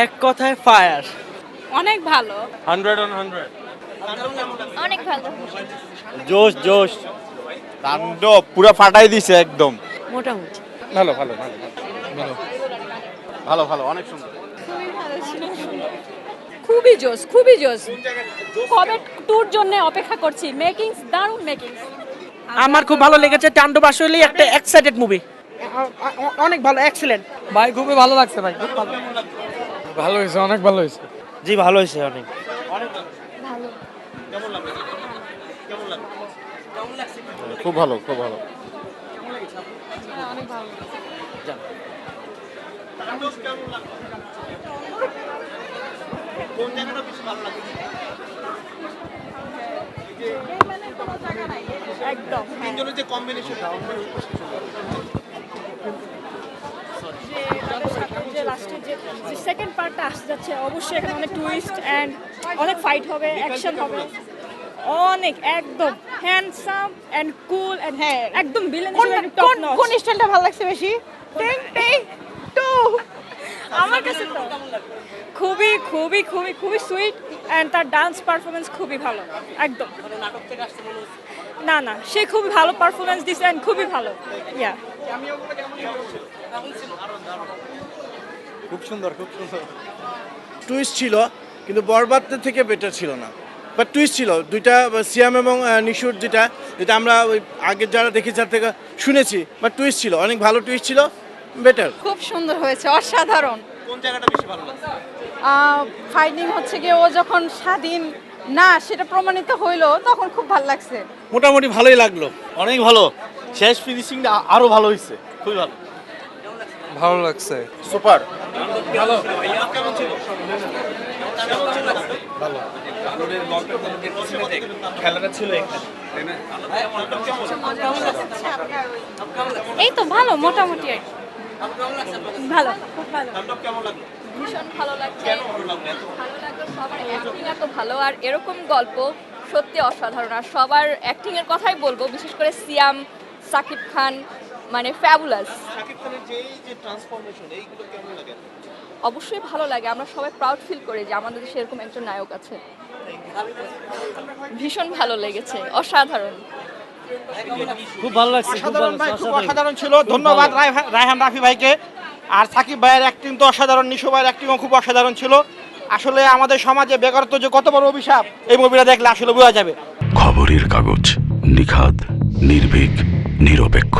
এক কথায় ফায়ার অনেক ভালো। Hundred on hundred. অনেক ভালো। জোশ জোশ। তাণ্ডব পুরো ফাটাই দিছে একদম। মোটামুটি। ভালো ভালো ভালো ভালো। ভালো অনেক সুন্দর। খুবই জোস খুবই জোস কবে ট্যুর জন্য অপেক্ষা করছি? মেকিংস দারুণ মেকিংস আমার খুব ভালো লেগেছে তাণ্ডব আসলে একটা এক্সাইটেড মুভি অনেক ভালো এক্সেলেন্ট ভাই খুবই ভালো লাগছে ভাই খুব ভালো। ভালো হয়েছে অনেক ভালো হয়েছে। জি ভালো হয়েছে অনেক। খুব ভালো খুব ভালো। একদম তিনজনের যে কম্বিনেশন যে লাস্টে যে সেকেন্ড পার্টটা আসতে যাচ্ছে। অবশ্যই এখানে অনেক টুইস্ট অ্যান্ড অনেক ফাইট হবে অ্যাকশন হবে। অনেক একদম। হ্যান্ডসাম অ্যান্ড কুল অ্যান্ড হ্যাঁ। একদম ভিলেন কোন কোন স্টাইলটা ভালো লাগছে বেশি? টেং টেং টু আমার কাছে তো খুবই খুবই খুবই খুবই সুইট অ্যান্ড তার ডান্স পারফরমেন্স খুবই ভালো। একদম। না না সে খুবই ভালো পারফরমেন্স দিছে অ্যান্ড খুবই ভালো। ইয়া খুব সুন্দর খুব সুন্দর। টুইস্ট ছিল কিন্তু বরবাদ থেকে বেটার ছিল না। বাট টুইস্ট ছিল দুইটা সিয়াম এবং নিশুর যেটা যেটা আমরা ওই আগের যারা দেখেছি তার থেকে শুনেছি। বাট টুইস্ট ছিল অনেক ভালো টুইস্ট ছিল বেটার খুব সুন্দর হয়েছে অসাধারণ। কোন জায়গাটা বেশি ভালো লাগছে? ফাইটিং হচ্ছে গিয়ে ও যখন স্বাধীন না সেটা প্রমাণিত হইল তখন খুব ভালো লাগছে। মোটামুটি ভালোই লাগল। অনেক ভালো। শেষ ফিনিশিংটা আরও ভালো হয়েছে খুবই ভালো। ভালো লাগছে। সুপার। এই তো ভালো মোটামুটি আর ভালো খুব ভালো। ভীষণ ভালো লাগছে। ভালো লাগল সবার অ্যাক্টিং এত ভালো। আর এরকম গল্প সত্যি অসাধারণ। আর সবার অ্যাক্টিং এর কথাই বলব বিশেষ করে সিয়াম সাকিব খান মানে ফ্যাবুলাস অবশ্যই ভালো লাগে। আমরা সবাই প্রাউড ফিল করি যে আমাদের দেশে এরকম একজন নায়ক আছে। ভীষণ ভালো লেগেছে অসাধারণ। খুব ভালো লাগছে খুব অসাধারণ ভাই খুব অসাধারণ। ছিল। ধন্যবাদ রায়- রায়হান রাফি ভাইকে। আর সাকিব ভাইয়ের অ্যাক্টিং তো অসাধারণ নিশো ভাইয়ের অ্যাক্টিংও খুব অসাধারণ ছিল। আসলে আমাদের সমাজে বেকারত্ব যে কত বড় অভিশাপ এই মুভিটা দেখলে আসলে বোঝা যাবে। খবরের কাগজ নিখাদ নির্ভীক নিরপেক্ষ।